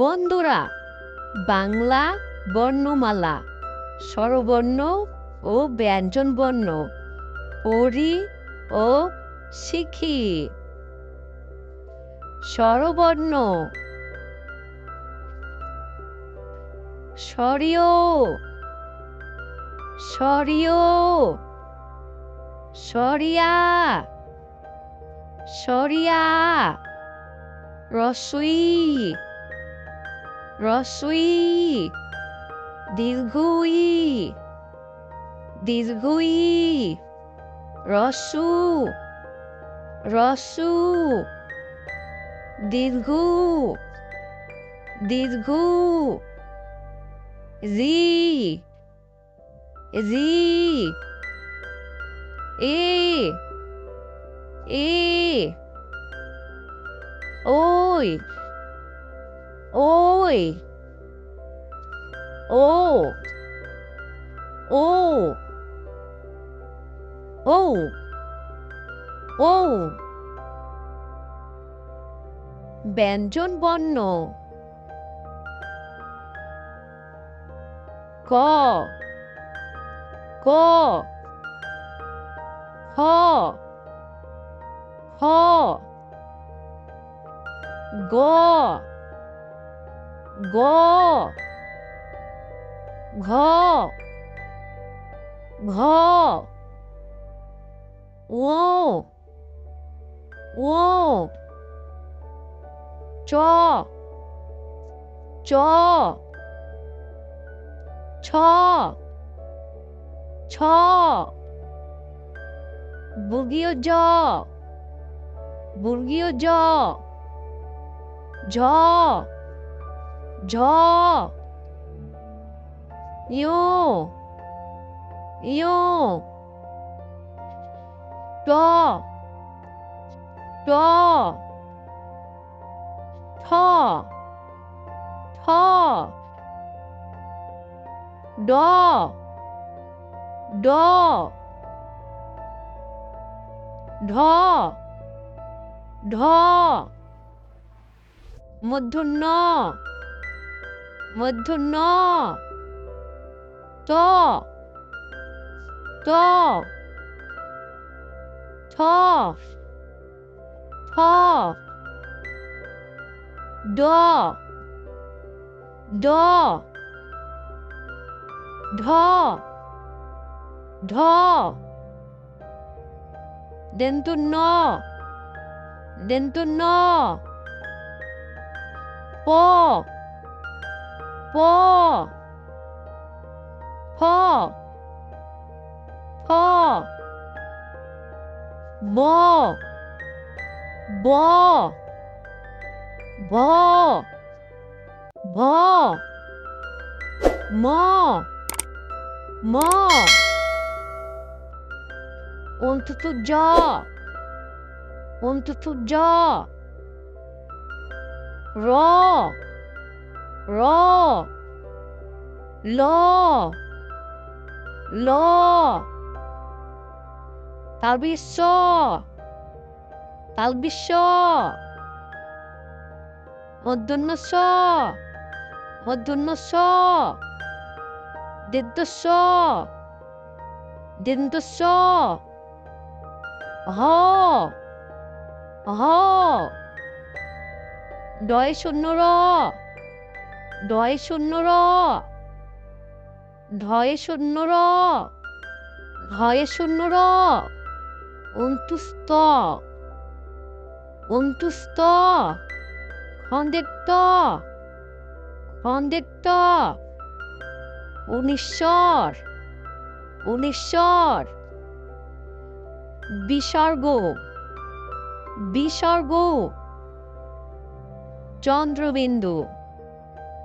বন্ধুরা, বাংলা বর্ণমালা, স্বরবর্ণ ও ব্যঞ্জনবর্ণ পড়ি ও শিখি। স্বরবর্ণ সরিয় সরিয় সরিয়া সরিয়া রসুই Rosui. Dilgui. Dilgui. Rosu. Rosu. Dilgu. Dilgu. Zi. Zi. E. E. Oi. ওই ও ও ও ব্যঞ্জন বর্ণ ক ক খ খ গ गो। घो। घो। वो वो चो। चौ। छो। छ। बुर्गियो ज। बुर्गियो जो, जो গ ঘ ঘ ও ও চ চ वधु नो। तो। तो। थो थो दो। दो। ढो ढो दिन तो नो। दिन तो नो। पो। พ่อ พ่อ พ่อโบโบโบโบมอมอ untutuca untutuca raw. ব ব ভ ভ ম ম অন্তত জ অন্তত জ র র ল ল তালবিশ্ব তালবিশ্ব মধ্যাহ্ন স মধ্যাহ্ন স দিদ্যস্ব দিন্তস্ব হ হ ডয় শূন্য র ডয় শূন্য র। ঢয়ে শূন্য র। ঢয়ে শূন্য র। অন্তুস্ত অন্তুস্ত খন্দের ট খন্দের ট উনিশ্বর উনিশ্বর বিসর্গ। বিসর্গ। চন্দ্রবিন্দু।